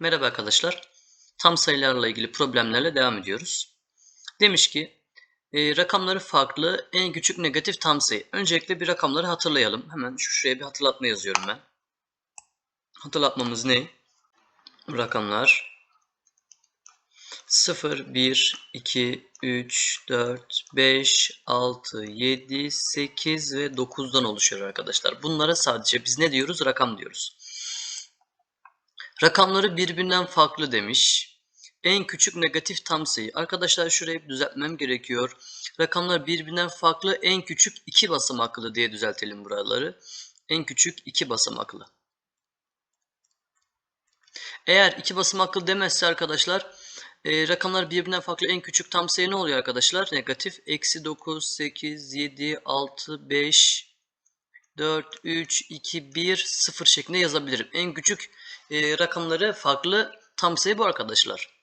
Merhaba arkadaşlar. Tam sayılarla ilgili problemlerle devam ediyoruz. Demiş ki e, rakamları farklı en küçük negatif tam sayı. Öncelikle bir rakamları hatırlayalım. Hemen şu şuraya bir hatırlatma yazıyorum ben. Hatırlatmamız ne? Rakamlar 0, 1, 2, 3, 4, 5, 6, 7, 8 ve 9'dan oluşuyor arkadaşlar. Bunlara sadece biz ne diyoruz? Rakam diyoruz. Rakamları birbirinden farklı demiş. En küçük negatif tam sayı. Arkadaşlar şurayı bir düzeltmem gerekiyor. Rakamlar birbirinden farklı en küçük iki basamaklı diye düzeltelim buraları. En küçük iki basamaklı. Eğer iki basamaklı demezse arkadaşlar e, rakamlar birbirinden farklı en küçük tam sayı ne oluyor arkadaşlar? Negatif. Eksi 9, 8, 7, 6, 5, 4, 3, 2, 1, 0 şeklinde yazabilirim. En küçük e, rakamları farklı tam sayı bu arkadaşlar.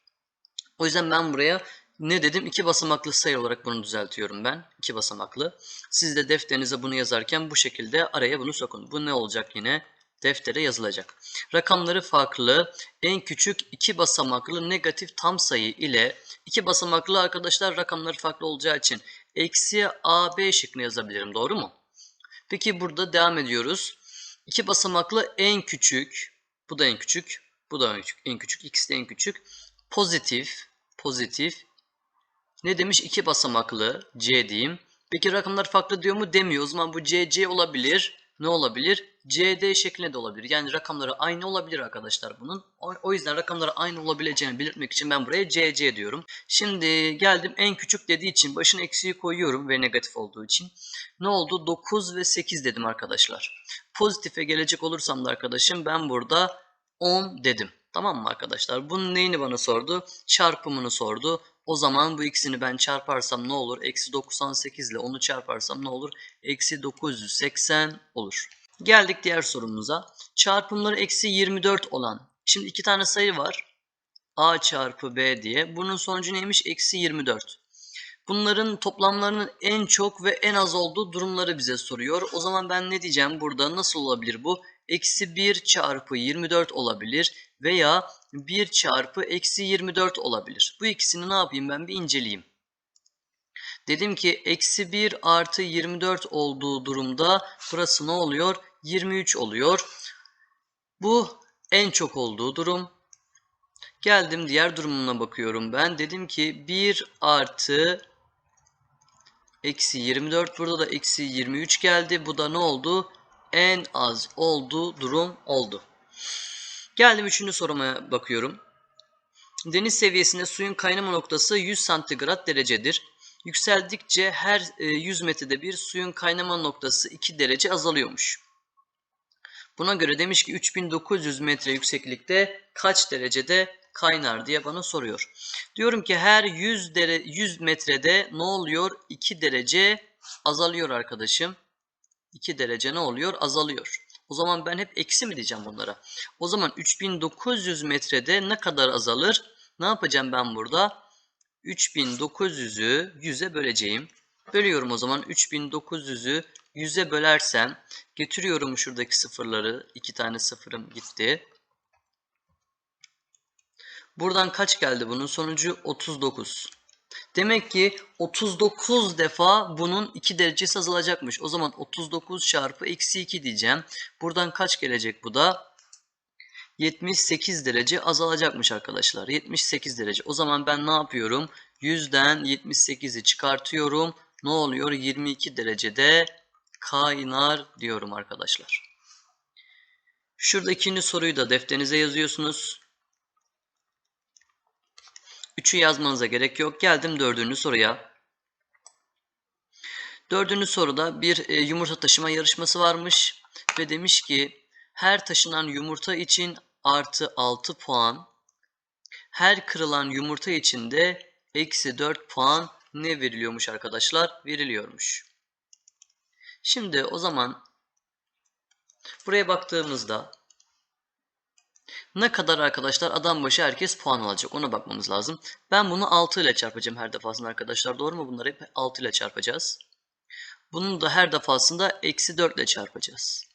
O yüzden ben buraya ne dedim? İki basamaklı sayı olarak bunu düzeltiyorum ben. İki basamaklı. Siz de defterinize bunu yazarken bu şekilde araya bunu sokun. Bu ne olacak yine? Deftere yazılacak. Rakamları farklı. En küçük iki basamaklı negatif tam sayı ile iki basamaklı arkadaşlar rakamları farklı olacağı için eksi AB şeklinde yazabilirim. Doğru mu? Peki burada devam ediyoruz. İki basamaklı en küçük. Bu da en küçük. Bu da en küçük. En. İkisi de en küçük. Pozitif. Pozitif. Ne demiş? İki basamaklı. C diyeyim. Peki rakamlar farklı diyor mu? Demiyor. O zaman bu CC olabilir. Ne olabilir? CD şeklinde de olabilir. Yani rakamları aynı olabilir arkadaşlar bunun. O yüzden rakamları aynı olabileceğini belirtmek için ben buraya CC diyorum. Şimdi geldim en küçük dediği için başına eksiği koyuyorum ve negatif olduğu için. Ne oldu? 9 ve 8 dedim arkadaşlar. Pozitife gelecek olursam da arkadaşım ben burada 10 dedim. Tamam mı arkadaşlar? Bunun neyini bana sordu? Çarpımını sordu. O zaman bu ikisini ben çarparsam ne olur? Eksi 98 ile onu çarparsam ne olur? Eksi 980 olur. Geldik diğer sorumuza. Çarpımları eksi 24 olan. Şimdi iki tane sayı var. A çarpı B diye. Bunun sonucu neymiş? Eksi 24. Bunların toplamlarının en çok ve en az olduğu durumları bize soruyor. O zaman ben ne diyeceğim burada? Nasıl olabilir bu? Eksi 1 çarpı 24 olabilir veya 1 çarpı eksi 24 olabilir. Bu ikisini ne yapayım ben bir inceleyeyim. Dedim ki eksi 1 artı 24 olduğu durumda burası ne oluyor? 23 oluyor. Bu en çok olduğu durum. Geldim diğer durumuna bakıyorum ben. Dedim ki 1 artı eksi 24 burada da eksi 23 geldi. Bu da ne oldu? En az olduğu durum oldu. Geldim üçüncü soruma bakıyorum. Deniz seviyesinde suyun kaynama noktası 100 santigrat derecedir. Yükseldikçe her 100 e, metrede bir suyun kaynama noktası 2 derece azalıyormuş. Buna göre demiş ki 3900 metre yükseklikte kaç derecede kaynar diye bana soruyor. Diyorum ki her 100, dere, 100 metrede ne oluyor? 2 derece azalıyor arkadaşım. 2 derece ne oluyor? Azalıyor. O zaman ben hep eksi mi diyeceğim bunlara? O zaman 3900 metrede ne kadar azalır? Ne yapacağım ben burada? 3900'ü 100'e böleceğim. Bölüyorum o zaman 3900'ü 100'e bölersem getiriyorum şuradaki sıfırları. iki tane sıfırım gitti. Buradan kaç geldi bunun sonucu? 39. Demek ki 39 defa bunun 2 derecesi azalacakmış. O zaman 39 çarpı eksi 2 diyeceğim. Buradan kaç gelecek bu da? 78 derece azalacakmış arkadaşlar. 78 derece. O zaman ben ne yapıyorum? 100'den 78'i çıkartıyorum. Ne oluyor? 22 derecede kaynar diyorum arkadaşlar. Şurada ikinci soruyu da defterinize yazıyorsunuz. Üçü yazmanıza gerek yok. Geldim dördüncü soruya. Dördüncü soruda bir e, yumurta taşıma yarışması varmış. Ve demiş ki her taşınan yumurta için artı 6 puan. Her kırılan yumurta için de eksi 4 puan ne veriliyormuş arkadaşlar? Veriliyormuş. Şimdi o zaman buraya baktığımızda ne kadar arkadaşlar adam başı herkes puan alacak ona bakmamız lazım. Ben bunu 6 ile çarpacağım her defasında arkadaşlar doğru mu? Bunları hep 6 ile çarpacağız. Bunu da her defasında eksi 4 ile çarpacağız.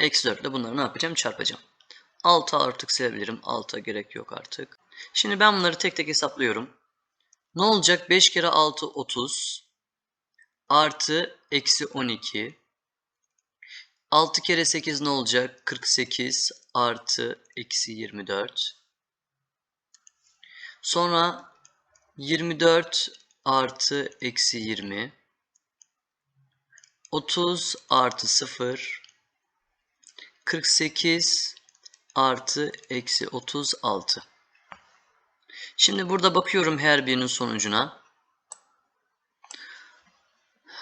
Eksi 4 ile bunları ne yapacağım? Çarpacağım. 6 artık silebilirim. 6'a gerek yok artık. Şimdi ben bunları tek tek hesaplıyorum. Ne olacak? 5 kere 6 30 artı eksi 12 6 kere 8 ne olacak? 48 artı eksi 24 sonra 24 artı eksi 20 30 artı 0 48 artı eksi 36 Şimdi burada bakıyorum her birinin sonucuna.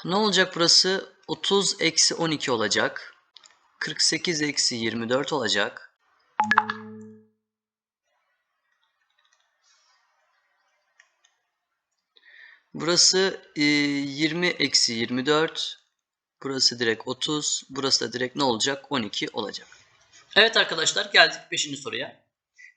Ne olacak burası? 30 eksi 12 olacak. 48 eksi 24 olacak. Burası e, 20 eksi 24. Burası direkt 30. Burası da direkt ne olacak? 12 olacak. Evet arkadaşlar geldik 5. soruya.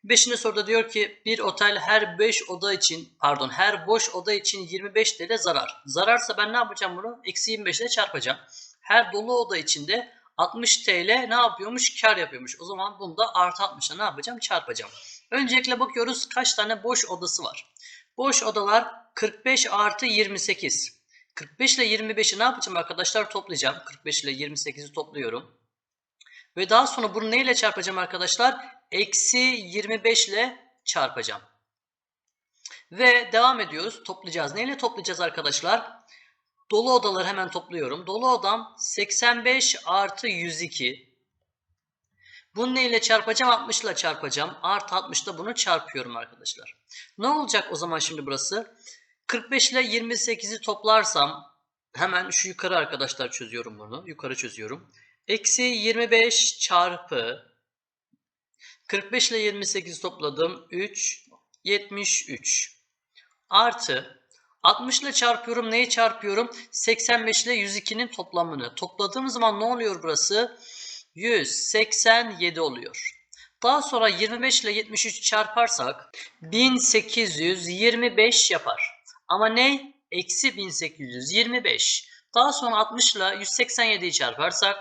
5. soruda diyor ki bir otel her 5 oda için pardon her boş oda için 25 TL zarar. Zararsa ben ne yapacağım bunu? Eksi 25 ile çarpacağım. Her dolu oda içinde 60 TL ne yapıyormuş? Kar yapıyormuş. O zaman bunu da artı 60'a ne yapacağım? Çarpacağım. Öncelikle bakıyoruz kaç tane boş odası var. Boş odalar 45 artı 28. 45 ile 25'i ne yapacağım arkadaşlar? Toplayacağım. 45 ile 28'i topluyorum. Ve daha sonra bunu neyle çarpacağım arkadaşlar? Eksi 25 ile çarpacağım. Ve devam ediyoruz. Toplayacağız. Neyle toplayacağız arkadaşlar? Dolu odaları hemen topluyorum. Dolu odam 85 artı 102. Bunu neyle çarpacağım? 60 ile çarpacağım. Artı 60 ile bunu çarpıyorum arkadaşlar. Ne olacak o zaman şimdi burası? 45 ile 28'i toplarsam hemen şu yukarı arkadaşlar çözüyorum bunu. Yukarı çözüyorum. Eksi 25 çarpı 45 ile 28 topladım. 3, 73. Artı 60 ile çarpıyorum. Neyi çarpıyorum? 85 ile 102'nin toplamını. Topladığım zaman ne oluyor burası? 187 oluyor. Daha sonra 25 ile 73 çarparsak 1825 yapar. Ama ne? Eksi 1825. Daha sonra 60 ile 187'yi çarparsak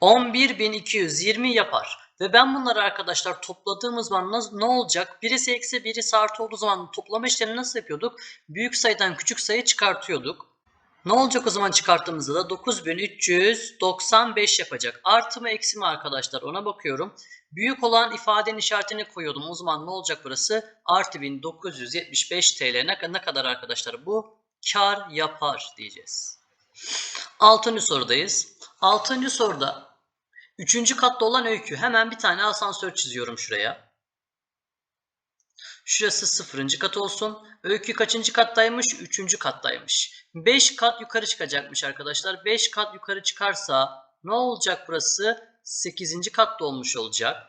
11220 yapar. Ve ben bunları arkadaşlar topladığımız zaman ne olacak? Birisi eksi birisi artı olduğu zaman toplama işlemini nasıl yapıyorduk? Büyük sayıdan küçük sayı çıkartıyorduk. Ne olacak o zaman çıkarttığımızda da 9395 yapacak. Artı mı eksi mi arkadaşlar ona bakıyorum. Büyük olan ifadenin işaretini koyuyordum. O zaman ne olacak burası? Artı 1975 TL ne, kadar arkadaşlar bu? Kar yapar diyeceğiz. Altıncı sorudayız. Altıncı soruda üçüncü katta olan öykü. Hemen bir tane asansör çiziyorum şuraya. Şurası sıfırıncı kat olsun. Öykü kaçıncı kattaymış? Üçüncü kattaymış. 5 kat yukarı çıkacakmış arkadaşlar. 5 kat yukarı çıkarsa ne olacak burası? 8. katta olmuş olacak.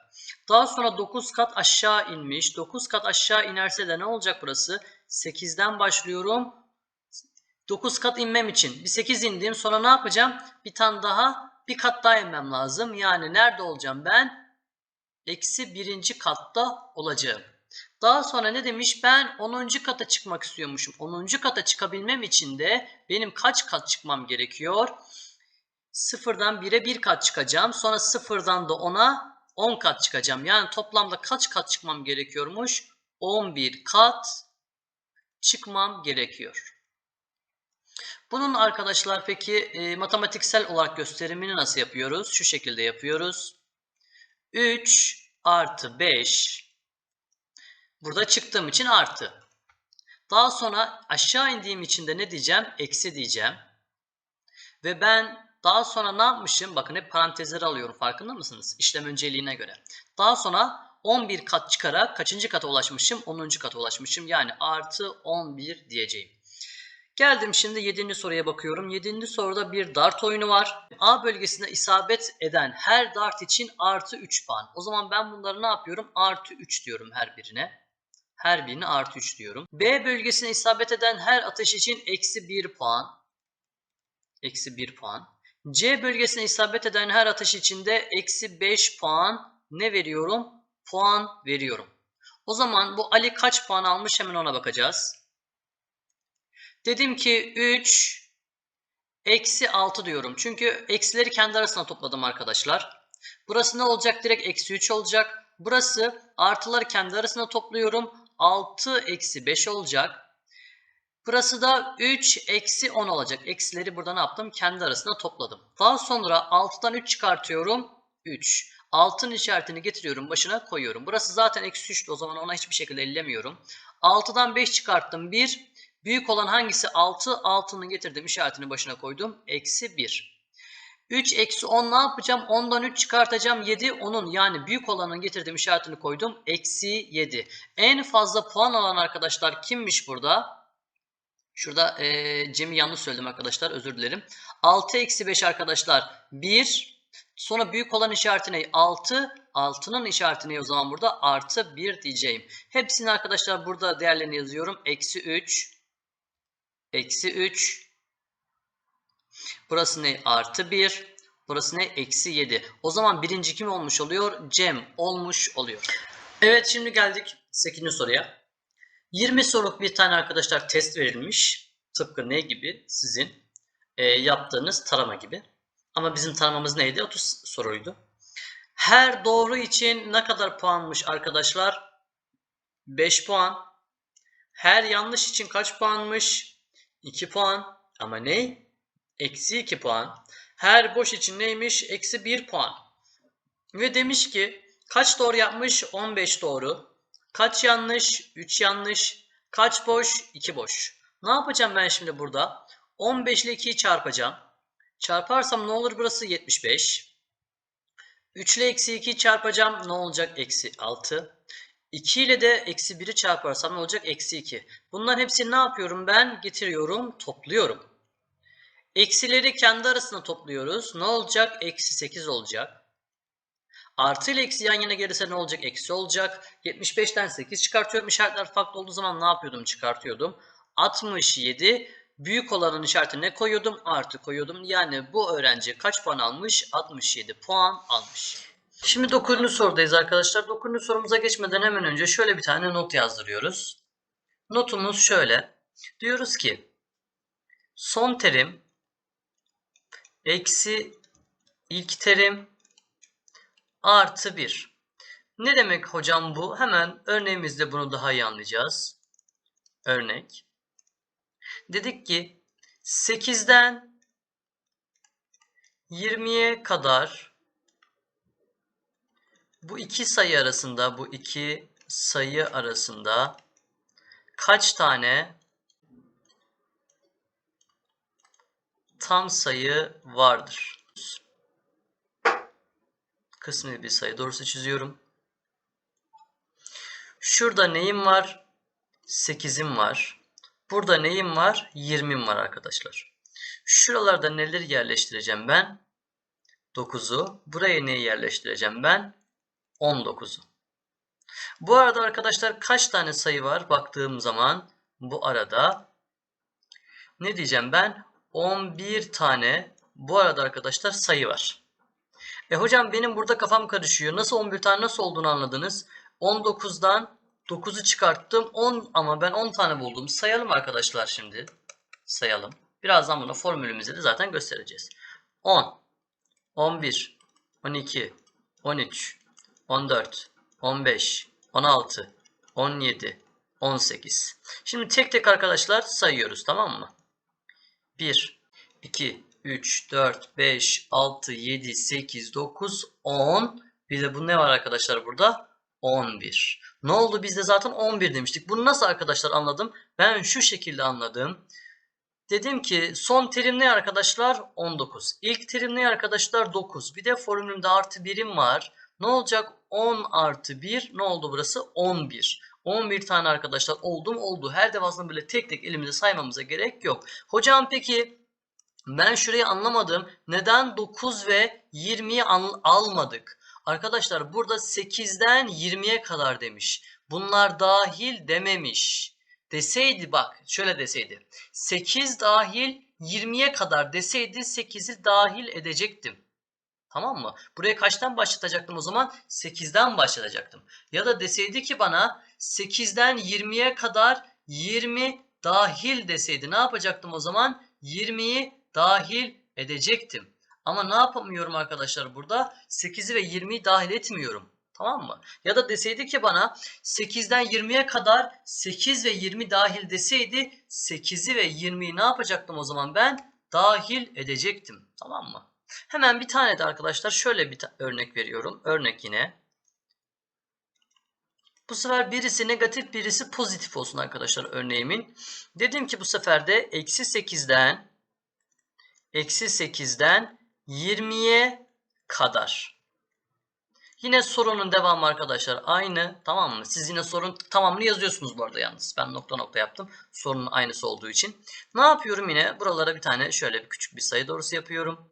Daha sonra 9 kat aşağı inmiş. 9 kat aşağı inerse de ne olacak burası? 8'den başlıyorum. 9 kat inmem için bir 8 indim. Sonra ne yapacağım? Bir tane daha bir kat daha inmem lazım. Yani nerede olacağım ben? Eksi birinci katta olacağım. Daha sonra ne demiş? Ben 10. kata çıkmak istiyormuşum. 10. kata çıkabilmem için de benim kaç kat çıkmam gerekiyor? Sıfırdan 1'e 1 kat çıkacağım. Sonra sıfırdan da 10'a 10 kat çıkacağım. Yani toplamda kaç kat çıkmam gerekiyormuş? 11 kat çıkmam gerekiyor. Bunun arkadaşlar peki e, matematiksel olarak gösterimini nasıl yapıyoruz? Şu şekilde yapıyoruz. 3 artı 5 Burada çıktığım için artı. Daha sonra aşağı indiğim için de ne diyeceğim? Eksi diyeceğim. Ve ben daha sonra ne yapmışım? Bakın hep parantezleri alıyorum farkında mısınız? İşlem önceliğine göre. Daha sonra 11 kat çıkarak kaçıncı kata ulaşmışım? 10. kata ulaşmışım. Yani artı 11 diyeceğim. Geldim şimdi 7. soruya bakıyorum. 7. soruda bir dart oyunu var. A bölgesinde isabet eden her dart için artı 3 puan. O zaman ben bunları ne yapıyorum? Artı 3 diyorum her birine. Her birine artı 3 diyorum. B bölgesine isabet eden her atış için eksi 1 puan. Eksi 1 puan. C bölgesine isabet eden her atış için de eksi 5 puan ne veriyorum? Puan veriyorum. O zaman bu Ali kaç puan almış hemen ona bakacağız. Dedim ki 3 eksi 6 diyorum. Çünkü eksileri kendi arasına topladım arkadaşlar. Burası ne olacak? Direkt eksi 3 olacak. Burası artıları kendi arasında topluyorum. 6 eksi 5 olacak. Burası da 3 eksi 10 olacak. Eksileri burada ne yaptım? Kendi arasında topladım. Daha sonra 6'dan 3 çıkartıyorum. 3. 6'nın işaretini getiriyorum. Başına koyuyorum. Burası zaten eksi 3'tü. O zaman ona hiçbir şekilde ellemiyorum. 6'dan 5 çıkarttım. 1. Büyük olan hangisi? 6. 6'nın getirdiğim işaretini başına koydum. Eksi 1. 3 eksi 10 ne yapacağım? 10'dan 3 çıkartacağım. 7 onun yani büyük olanın getirdiğim işaretini koydum. Eksi 7. En fazla puan alan arkadaşlar kimmiş burada? Şurada e, Cem'i yanlış söyledim arkadaşlar. Özür dilerim. 6 eksi 5 arkadaşlar 1. Sonra büyük olan işareti ne? 6. 6'nın işareti ne o zaman burada? Artı 1 diyeceğim. Hepsini arkadaşlar burada değerlerini yazıyorum. Eksi 3. Eksi 3. Burası ne? Artı 1. Burası ne? Eksi 7. O zaman birinci kim olmuş oluyor? Cem olmuş oluyor. Evet şimdi geldik 8. soruya. 20 soruluk bir tane arkadaşlar test verilmiş. Tıpkı ne gibi? Sizin e, yaptığınız tarama gibi. Ama bizim taramamız neydi? 30 soruydu. Her doğru için ne kadar puanmış arkadaşlar? 5 puan. Her yanlış için kaç puanmış? 2 puan. Ama ne? Eksi 2 puan. Her boş için neymiş? Eksi 1 puan. Ve demiş ki kaç doğru yapmış? 15 doğru. Kaç yanlış? 3 yanlış. Kaç boş? 2 boş. Ne yapacağım ben şimdi burada? 15 ile 2'yi çarpacağım. Çarparsam ne olur burası? 75. 3 ile eksi 2'yi çarpacağım. Ne olacak? Eksi 6. 2 ile de eksi 1'i çarparsam ne olacak? Eksi 2. Bunların hepsini ne yapıyorum ben? Getiriyorum, topluyorum. Eksileri kendi arasında topluyoruz. Ne olacak? Eksi 8 olacak. Artı ile eksi yan yana gelirse ne olacak? Eksi olacak. 75'ten 8 çıkartıyorum. İşaretler farklı olduğu zaman ne yapıyordum? Çıkartıyordum. 67. Büyük olanın işaretine ne koyuyordum? Artı koyuyordum. Yani bu öğrenci kaç puan almış? 67 puan almış. Şimdi 9. sorudayız arkadaşlar. 9. sorumuza geçmeden hemen önce şöyle bir tane not yazdırıyoruz. Notumuz şöyle. Diyoruz ki son terim eksi ilk terim artı 1. Ne demek hocam bu? Hemen örneğimizde bunu daha iyi anlayacağız. Örnek. Dedik ki 8'den 20'ye kadar bu iki sayı arasında bu iki sayı arasında kaç tane tam sayı vardır? Kısmi bir sayı doğrusu çiziyorum. Şurada neyim var? 8'im var. Burada neyim var? 20'm var arkadaşlar. Şuralarda neleri yerleştireceğim ben? 9'u. Buraya neyi yerleştireceğim ben? 19'u. Bu arada arkadaşlar kaç tane sayı var? Baktığım zaman bu arada ne diyeceğim ben? 11 tane bu arada arkadaşlar sayı var. E hocam benim burada kafam karışıyor. Nasıl 11 tane nasıl olduğunu anladınız? 19'dan 9'u çıkarttım. 10 ama ben 10 tane buldum. Sayalım arkadaşlar şimdi. Sayalım. Birazdan bunu formülümüzde de zaten göstereceğiz. 10, 11, 12, 13, 14, 15, 16, 17, 18. Şimdi tek tek arkadaşlar sayıyoruz tamam mı? 1, 2, 3, 4, 5, 6, 7, 8, 9, 10. Bir de bu ne var arkadaşlar burada? 11. Ne oldu? Biz zaten 11 demiştik. Bunu nasıl arkadaşlar anladım? Ben şu şekilde anladım. Dedim ki son terim ne arkadaşlar? 19. İlk terim ne arkadaşlar? 9. Bir de formülümde artı birim var. Ne olacak? 10 artı 1 ne oldu burası? 11. 11 tane arkadaşlar oldu mu? Oldu. Her defasında böyle tek tek elimize saymamıza gerek yok. Hocam peki ben şurayı anlamadım. Neden 9 ve 20'yi almadık? Arkadaşlar burada 8'den 20'ye kadar demiş. Bunlar dahil dememiş. Deseydi bak şöyle deseydi. 8 dahil 20'ye kadar deseydi 8'i dahil edecektim. Tamam mı? Buraya kaçtan başlatacaktım o zaman? 8'den başlatacaktım. Ya da deseydi ki bana 8'den 20'ye kadar 20 dahil deseydi ne yapacaktım o zaman? 20'yi dahil edecektim. Ama ne yapamıyorum arkadaşlar burada? 8'i ve 20'yi dahil etmiyorum. Tamam mı? Ya da deseydi ki bana 8'den 20'ye kadar 8 ve 20 dahil deseydi 8'i ve 20'yi ne yapacaktım o zaman ben? Dahil edecektim. Tamam mı? Hemen bir tane de arkadaşlar şöyle bir örnek veriyorum. Örnek yine. Bu sefer birisi negatif birisi pozitif olsun arkadaşlar örneğimin. Dedim ki bu sefer de eksi 8'den eksi 8'den 20'ye kadar. Yine sorunun devamı arkadaşlar aynı tamam mı? Siz yine sorun tamamını yazıyorsunuz bu arada yalnız. Ben nokta nokta yaptım. Sorunun aynısı olduğu için. Ne yapıyorum yine? Buralara bir tane şöyle bir küçük bir sayı doğrusu yapıyorum.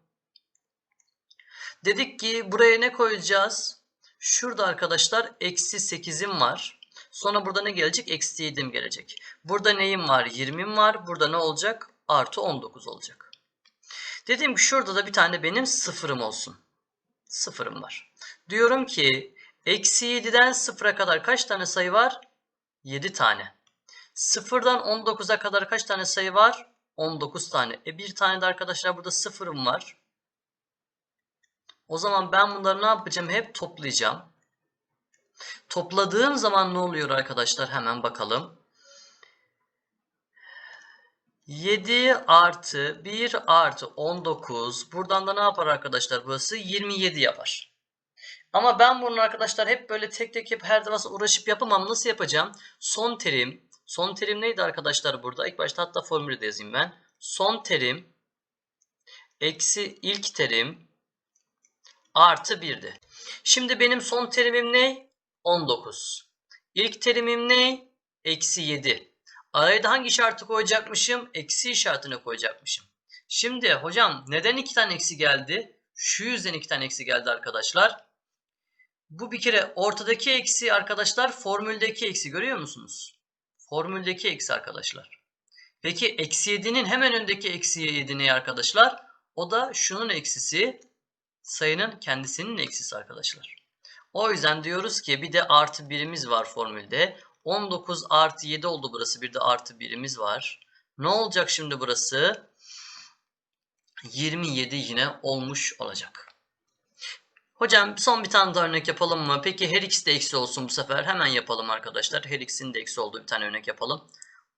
Dedik ki buraya ne koyacağız? Şurada arkadaşlar eksi 8'im var. Sonra burada ne gelecek? Eksi 7'im gelecek. Burada neyim var? 20'im var. Burada ne olacak? Artı 19 olacak. Dedim ki şurada da bir tane benim sıfırım olsun. Sıfırım var. Diyorum ki eksi 7'den sıfıra kadar kaç tane sayı var? 7 tane. Sıfırdan 19'a kadar kaç tane sayı var? 19 tane. E bir tane de arkadaşlar burada sıfırım var. O zaman ben bunları ne yapacağım? Hep toplayacağım. Topladığım zaman ne oluyor arkadaşlar? Hemen bakalım. 7 artı 1 artı 19. Buradan da ne yapar arkadaşlar burası? 27 yapar. Ama ben bunu arkadaşlar hep böyle tek tek hep her defasında uğraşıp yapamam. Nasıl yapacağım? Son terim. Son terim neydi arkadaşlar burada? İlk başta hatta formülü de yazayım ben. Son terim eksi ilk terim artı 1'di. Şimdi benim son terimim ne? 19. İlk terimim ne? Eksi 7. Araya da hangi işareti koyacakmışım? Eksi işaretini koyacakmışım. Şimdi hocam neden iki tane eksi geldi? Şu yüzden iki tane eksi geldi arkadaşlar. Bu bir kere ortadaki eksi arkadaşlar formüldeki eksi görüyor musunuz? Formüldeki eksi arkadaşlar. Peki eksi 7'nin hemen önündeki eksi 7 ne arkadaşlar? O da şunun eksisi sayının kendisinin eksisi arkadaşlar. O yüzden diyoruz ki bir de artı birimiz var formülde. 19 artı 7 oldu burası. Bir de artı birimiz var. Ne olacak şimdi burası? 27 yine olmuş olacak. Hocam son bir tane daha örnek yapalım mı? Peki her x de eksi olsun bu sefer. Hemen yapalım arkadaşlar. Her x'in de eksi olduğu bir tane örnek yapalım.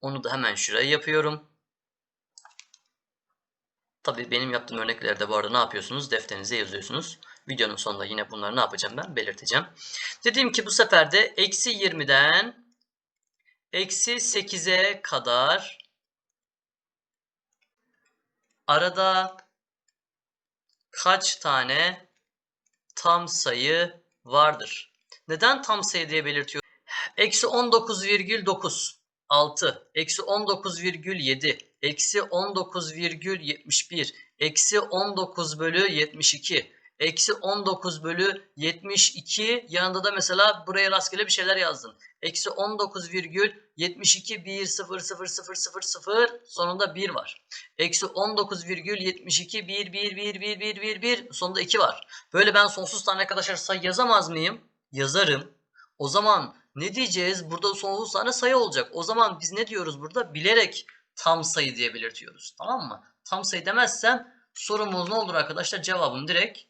Onu da hemen şuraya yapıyorum. Tabii benim yaptığım örneklerde bu arada ne yapıyorsunuz? Defterinize yazıyorsunuz. Videonun sonunda yine bunları ne yapacağım ben? Belirteceğim. Dediğim ki bu sefer de eksi 20'den eksi 8'e kadar. Arada kaç tane tam sayı vardır? Neden tam sayı diye belirtiyorum? Eksi 19,9 6 eksi 19,7 eksi 19,71 eksi 19 bölü 72 eksi 19 bölü 72 yanında da mesela buraya rastgele bir şeyler yazdın. Eksi 19,72 1 0 0 0 0 0 sonunda 1 var. Eksi 19,72 1 1 1 1 1 1 1 sonunda 2 var. Böyle ben sonsuz tane arkadaşlar sayı yazamaz mıyım? Yazarım. O zaman ne diyeceğiz? Burada sonsuz tane sayı olacak. O zaman biz ne diyoruz burada? Bilerek tam sayı diye belirtiyoruz. Tamam mı? Tam sayı demezsem sorumuz ne olur arkadaşlar? Cevabım direkt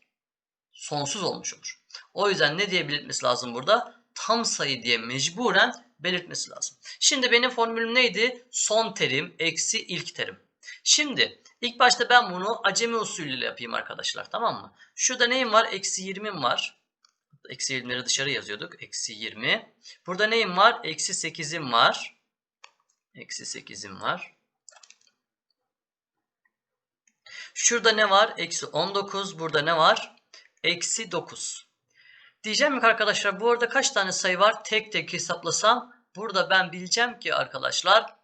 sonsuz olmuş olur. O yüzden ne diye belirtmesi lazım burada? Tam sayı diye mecburen belirtmesi lazım. Şimdi benim formülüm neydi? Son terim eksi ilk terim. Şimdi ilk başta ben bunu acemi usulüyle yapayım arkadaşlar. Tamam mı? Şurada neyim var? Eksi 20'm var. Eksi 20'leri dışarı yazıyorduk. Eksi 20. Burada neyim var? Eksi 8'im var. Eksi 8'im var. Şurada ne var? Eksi 19. Burada ne var? Eksi 9. Diyeceğim ki arkadaşlar bu arada kaç tane sayı var? Tek tek hesaplasam burada ben bileceğim ki arkadaşlar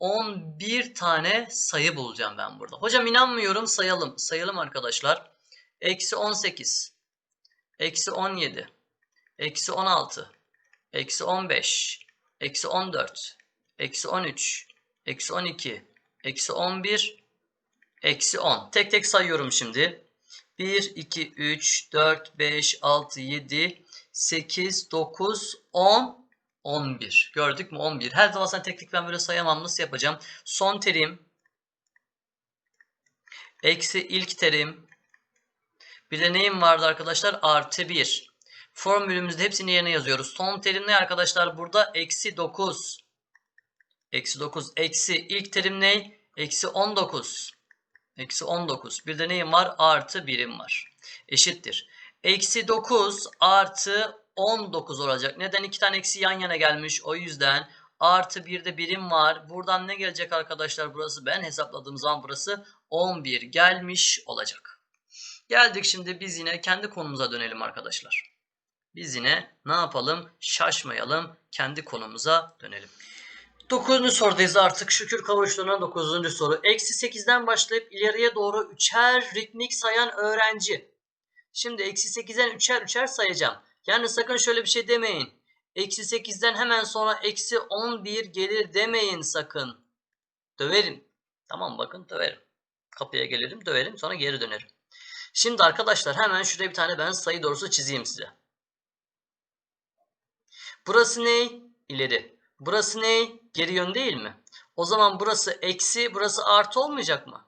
11 tane sayı bulacağım ben burada. Hocam inanmıyorum sayalım. Sayalım arkadaşlar. Eksi 18. Eksi 17. Eksi 16. Eksi 15. Eksi 14. Eksi 13. Eksi 12. Eksi 11. Eksi 10. Tek tek sayıyorum şimdi. 1, 2, 3, 4, 5, 6, 7, 8, 9, 10, 11. Gördük mü 11. Her zaman sen tek ben böyle sayamam. Nasıl yapacağım? Son terim. Eksi ilk terim. Bir de neyim vardı arkadaşlar? Artı 1. Formülümüzde hepsini yerine yazıyoruz. Son terim ne arkadaşlar? Burada eksi 9. Eksi 9. Eksi ilk terim ne? Eksi 19. Eksi 19. Bir de neyim var? Artı birim var. Eşittir. Eksi 9 artı 19 olacak. Neden? iki tane eksi yan yana gelmiş. O yüzden artı bir de birim var. Buradan ne gelecek arkadaşlar? Burası ben hesapladığım zaman burası 11 gelmiş olacak. Geldik şimdi biz yine kendi konumuza dönelim arkadaşlar. Biz yine ne yapalım? Şaşmayalım. Kendi konumuza dönelim. 9. sorudayız artık şükür kavuştuğuna 9. soru. Eksi 8'den başlayıp ileriye doğru üçer ritmik sayan öğrenci. Şimdi eksi 8'den üçer üçer sayacağım. Yani sakın şöyle bir şey demeyin. Eksi 8'den hemen sonra eksi 11 gelir demeyin sakın. Döverim. Tamam bakın döverim. Kapıya gelirim döverim sonra geri dönerim. Şimdi arkadaşlar hemen şuraya bir tane ben sayı doğrusu çizeyim size. Burası ne? İleri. Burası ne? Geri yön değil mi? O zaman burası eksi, burası artı olmayacak mı?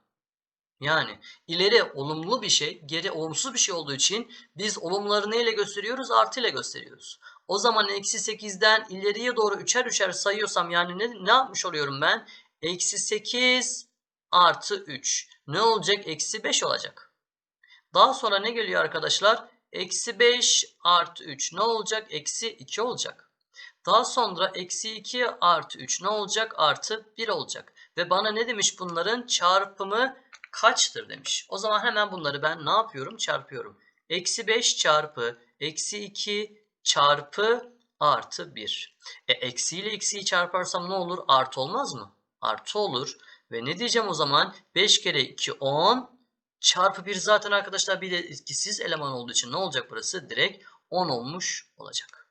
Yani ileri olumlu bir şey, geri olumsuz bir şey olduğu için biz olumları neyle gösteriyoruz? Artı ile gösteriyoruz. O zaman eksi 8'den ileriye doğru üçer üçer sayıyorsam yani ne, ne yapmış oluyorum ben? Eksi 8 artı 3. Ne olacak? Eksi 5 olacak. Daha sonra ne geliyor arkadaşlar? Eksi 5 artı 3 ne olacak? Eksi 2 olacak. Daha sonra eksi 2 artı 3 ne olacak? Artı 1 olacak. Ve bana ne demiş bunların çarpımı kaçtır demiş. O zaman hemen bunları ben ne yapıyorum? Çarpıyorum. Eksi 5 çarpı eksi 2 çarpı artı 1. E eksi ile eksiyi çarparsam ne olur? Artı olmaz mı? Artı olur. Ve ne diyeceğim o zaman? 5 kere 2 10 çarpı 1 zaten arkadaşlar bir de etkisiz eleman olduğu için ne olacak burası? Direkt 10 olmuş olacak.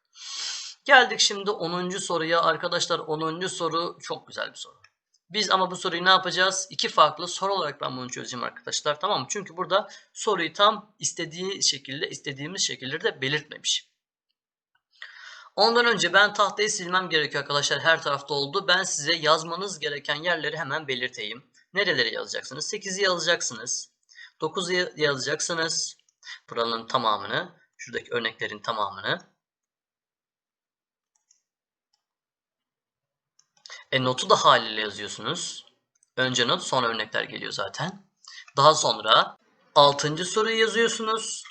Geldik şimdi 10. soruya. Arkadaşlar 10. soru çok güzel bir soru. Biz ama bu soruyu ne yapacağız? İki farklı soru olarak ben bunu çözeceğim arkadaşlar. Tamam mı? Çünkü burada soruyu tam istediği şekilde, istediğimiz şekilde de belirtmemiş. Ondan önce ben tahtayı silmem gerekiyor arkadaşlar. Her tarafta oldu. Ben size yazmanız gereken yerleri hemen belirteyim. Nereleri yazacaksınız? 8'i yazacaksınız. 9'u yazacaksınız. Buranın tamamını. Şuradaki örneklerin tamamını. E notu da haliyle yazıyorsunuz. Önce not sonra örnekler geliyor zaten. Daha sonra 6. soruyu yazıyorsunuz.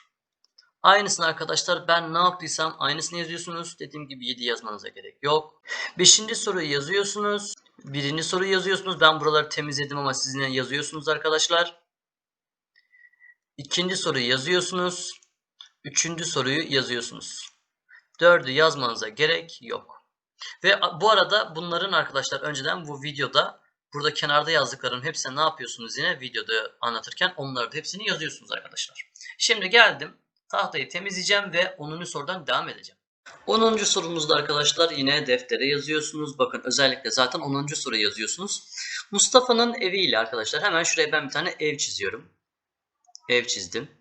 Aynısını arkadaşlar ben ne yaptıysam aynısını yazıyorsunuz. Dediğim gibi 7 yazmanıza gerek yok. 5. soruyu yazıyorsunuz. Birinci soruyu yazıyorsunuz. Ben buraları temizledim ama siz yine yazıyorsunuz arkadaşlar. İkinci soruyu yazıyorsunuz. Üçüncü soruyu yazıyorsunuz. Dördü yazmanıza gerek yok. Ve bu arada bunların arkadaşlar önceden bu videoda burada kenarda yazdıklarım hepsini ne yapıyorsunuz yine videoda anlatırken onları da hepsini yazıyorsunuz arkadaşlar. Şimdi geldim tahtayı temizleyeceğim ve 10. sorudan devam edeceğim. 10. sorumuzda arkadaşlar yine deftere yazıyorsunuz. Bakın özellikle zaten 10. soru yazıyorsunuz. Mustafa'nın eviyle arkadaşlar hemen şuraya ben bir tane ev çiziyorum. Ev çizdim.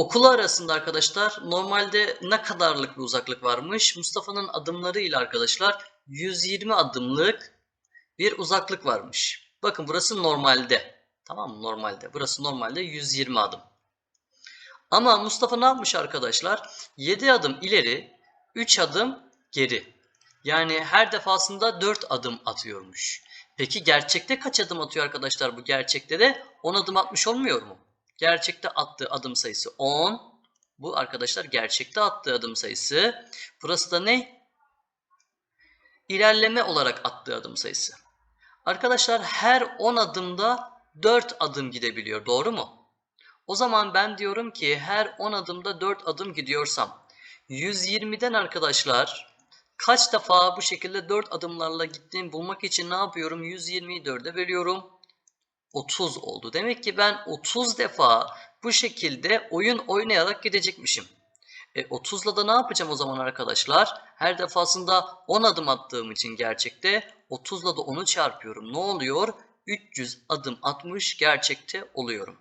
Okulu arasında arkadaşlar normalde ne kadarlık bir uzaklık varmış? Mustafa'nın adımları ile arkadaşlar 120 adımlık bir uzaklık varmış. Bakın burası normalde. Tamam mı? Normalde. Burası normalde 120 adım. Ama Mustafa ne yapmış arkadaşlar? 7 adım ileri, 3 adım geri. Yani her defasında 4 adım atıyormuş. Peki gerçekte kaç adım atıyor arkadaşlar bu gerçekte de? 10 adım atmış olmuyor mu? Gerçekte attığı adım sayısı 10. Bu arkadaşlar gerçekte attığı adım sayısı. Burası da ne? İlerleme olarak attığı adım sayısı. Arkadaşlar her 10 adımda 4 adım gidebiliyor. Doğru mu? O zaman ben diyorum ki her 10 adımda 4 adım gidiyorsam 120'den arkadaşlar kaç defa bu şekilde 4 adımlarla gittiğimi bulmak için ne yapıyorum? 120'yi 4'e bölüyorum. 30 oldu. Demek ki ben 30 defa bu şekilde oyun oynayarak gidecekmişim. E 30'la da ne yapacağım o zaman arkadaşlar? Her defasında 10 adım attığım için gerçekte 30'la da 10'u çarpıyorum. Ne oluyor? 300 adım atmış gerçekte oluyorum.